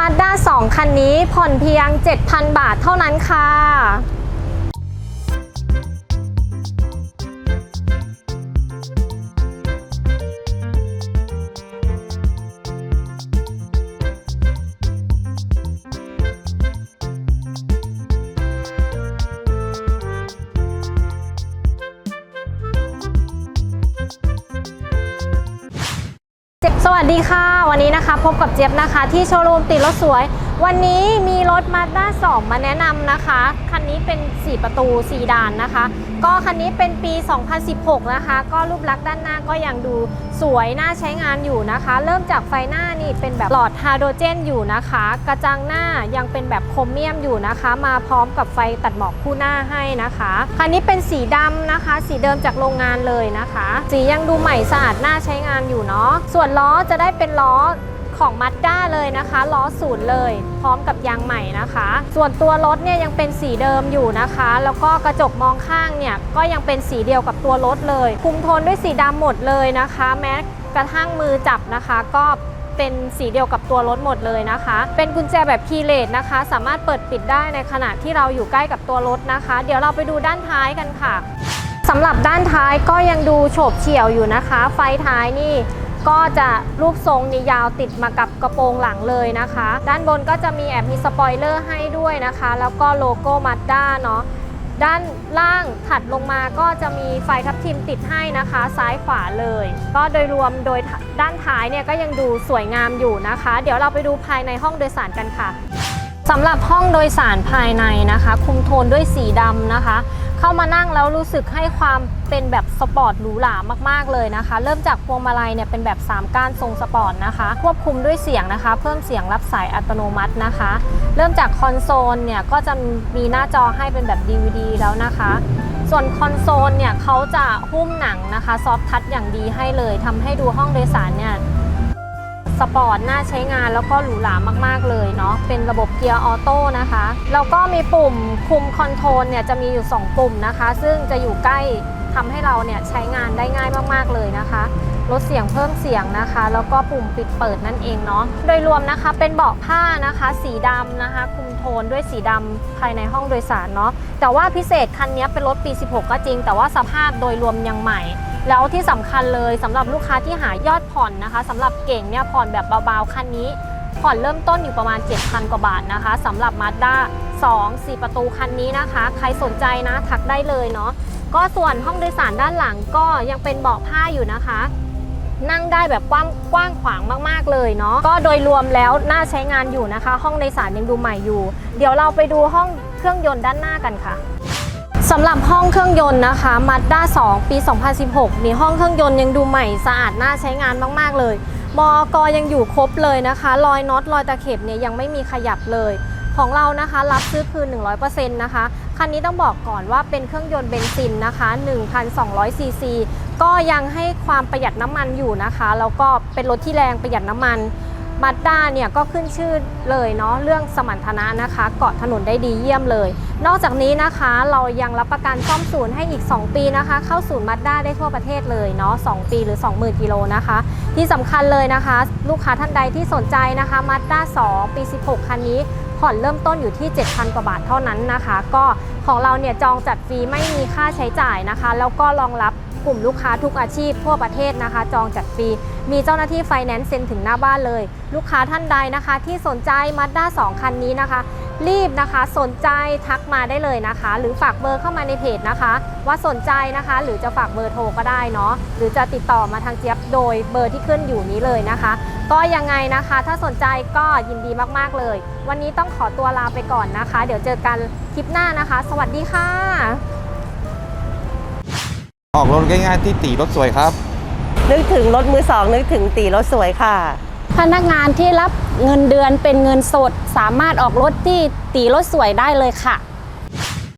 มาด้า2คันนี้ผ่อนเพียง 7,000 บาทเท่านั้นค่ะ วัสดีค่ะ วันนี้นะคะ พบกับเจี๊ยบนะคะ ที่โชว์รูมติดรถสวย วันนี้มีรถมาด้า2มาแนะนำนะคะ คันนี้เป็น 4 ประตู 4 ด่านนะคะ ก็คันนี้เป็นปี 2016 นะคะ ก็รูปลักษณ์ด้านหน้าก็ยังดูสวยน่าใช้งานอยู่นะคะ เริ่มจากไฟหน้านี่เป็นแบบหลอดฮาโดรเจนอยู่นะคะ กระจังหน้ายังเป็นแบบโครเมียมอยู่นะคะ มาพร้อมกับไฟตัดหมอกคู่หน้าให้นะคะ คันนี้เป็นสีดำนะคะ สีเดิมจากโรงงานเลยนะคะ สียังดูใหม่สะอาดน่าใช้งานอยู่เนาะ ส่วนล้อจะได้เป็นล้อ ของมัดด้าเลยนะคะล้อศูนย์เลย พร้อมกับยางใหม่นะคะ ส่วนตัวรถเนี่ยยังเป็นสีเดิมอยู่นะคะ แล้วก็กระจกมองข้างเนี่ยก็ยังเป็นสีเดียวกับตัวรถเลยคุมโทนด้วยสีดำหมดเลยนะคะ แม้กระทั่งมือจับนะคะ ก็เป็นสีเดียวกับตัวรถหมดเลยนะคะ เป็นกุญแจแบบคีเลสนะคะ สามารถเปิดปิดได้ในขณะที่เราอยู่ใกล้กับตัวรถนะคะ เดี๋ยวเราไปดูด้านท้ายกันค่ะสำหรับด้านท้ายก็ยังดูโฉบเฉี่ยวอยู่นะคะ ไฟท้ายนี่ ก็จะรูปทรงนี่ยาวติดมากับกระโปรงหลังเลยนะคะ ด้านบนก็จะมีแอบมีสปอยเลอร์ให้ด้วยนะคะ แล้วก็โลโก้มาด้าเนาะด้านล่างถัดลงมาก็จะมีไฟทับทิมติดให้นะคะ ซ้ายขวาเลย ก็โดยรวมโดยด้านท้ายเนี่ยก็ยังดูสวยงามอยู่นะคะ เดี๋ยวเราไปดูภายในห้องโดยสารกันค่ะ สำหรับห้องโดยสารภายในนะคะ คุมโทนด้วยสีดำนะคะ เข้ามานั่งแล้วรู้สึกให้ความเป็นแบบสปอร์ตหรูหรามากๆเลยนะคะ เริ่มจากพวงมาลัยเนี่ยเป็นแบบ 3 ก้านทรงสปอร์ตนะคะ ควบคุมด้วยเสียงนะคะ เพิ่มเสียงรับสายอัตโนมัตินะคะ เริ่มจากคอนโซลเนี่ยก็จะมีหน้าจอให้เป็นแบบ DVD แล้วนะคะ ส่วนคอนโซลเนี่ยเขาจะหุ้มหนังนะคะซอฟทัชอย่างดีให้เลยทำให้ดูห้องโดยสารเนี่ย สปอร์ตน่าใช้งานแล้วก็หรูหรามาก ๆ เลยเนาะเป็นระบบเกียร์ออโต้นะคะ แล้วก็มีปุ่มคุมคอนโทรลเนี่ยจะมีอยู่ 2 ปุ่มนะคะ ซึ่งจะอยู่ใกล้ทำให้เราเนี่ยใช้งานได้ง่ายมาก ๆ เลยนะคะลดเสียงเพิ่มเสียงนะคะ แล้วก็ปุ่มปิดเปิดนั่นเองเนาะโดยรวมนะคะเป็นเบาะผ้านะคะ สีดำนะคะ คุมโทนด้วยสีดำภายในห้องโดยสารเนาะแต่ว่าพิเศษคันนี้เป็นรถปี 16 ก็จริง แต่ว่าสภาพโดยรวมยังใหม่ แล้วที่สำคัญเลยสำหรับลูกค้าที่หายอดผ่อนนะคะสำหรับเก่งเนี่ยผ่อนแบบเบาๆคันนี้ ผ่อนเริ่มต้นอยู่ประมาณ 7,000 กว่าบาทนะคะสำหรับ Mazda 2 4 ประตูคันนี้นะคะ ใครสนใจนะทักได้เลยเนาะก็ส่วนห้องโดยสารด้านหลังก็ยังเป็นเบาะผ้าอยู่นะคะ นั่งได้แบบกว้างกว้างขวางมากๆเลยเนาะก็โดยรวมแล้วน่าใช้งานอยู่นะคะ ห้องโดยสารยังดูใหม่อยู่ เดี๋ยวเราไปดูห้องเครื่องยนต์ด้านหน้ากันค่ะ สำหรับห้องเครื่องยนต์นะคะ Mazda 2 ปี 2016นี่ห้องเครื่องยนต์ยังดูใหม่สะอาดน่าใช้งานมาก ๆ เลย มอกยังอยู่ครบเลยนะคะ รอยน็อตรอยตะเข็บเนี่ยยังไม่มีขยับเลย ของเรานะคะ รับซื้อคืน 100%นะคะ คันนี้ต้องบอกก่อนว่าเป็นเครื่องยนต์เบนซินนะคะ 1,200 ซีซี ก็ยังให้ความประหยัดน้ำมันอยู่นะคะ แล้วก็เป็นรถที่แรงประหยัดน้ำมัน มาด้าเนี่ยก็ขึ้นชื่อเลยเนาะเรื่องสมรรถนะนะคะ เกาะถนนได้ดีเยี่ยมเลย นอกจากนี้นะคะเรายังรับประกันซ่อมศูนย์ให้อีก 2 ปีนะคะ เข้าศูนย์มาด้าได้ทั่วประเทศเลยเนาะ2ปีหรือ 20,000กิโลนะคะ ที่สำคัญเลยนะคะ ลูกค้าท่านใดที่สนใจนะคะมาด้า2ปี 16 คันนี้ผ่อนเริ่มต้นอยู่ที่ 7,000 กว่าบาทเท่านั้นนะคะ ก็ของเราเนี่ยจองจัดฟรีไม่มีค่าใช้จ่ายนะคะ แล้วก็รองรับกลุ่มลูกค้าทุกอาชีพทั่วประเทศนะคะ จองจัดฟรีมีเจ้าหน้าที่ไฟแนนซ์เซ็นถึงหน้าบ้านเลย ลูกค้าท่านใดนะคะ ที่สนใจมาด้า2คันนี้นะคะ รีบนะคะสนใจทักมาได้เลยนะคะ หรือฝากเบอร์เข้ามาในเพจนะคะ ว่าสนใจนะคะ หรือจะฝากเบอร์โทรก็ได้เนาะหรือจะติดต่อมาทางเจี๊ยบโดยเบอร์ที่ขึ้นอยู่นี้เลยนะคะ ก็ยังไงนะคะ ถ้าสนใจก็ยินดีมากๆเลย วันนี้ต้องขอตัวลาไปก่อนนะคะ เดี๋ยวเจอกันคลิปหน้านะคะ สวัสดีค่ะ ออกรถง่ายๆที่ตีรถสวยครับ นึกถึงรถมือสองนึกถึงตีรถสวยค่ะ พนักงานที่รับเงินเดือนเป็นเงินสด สามารถออกรถที่ตีรถสวยได้เลยค่ะ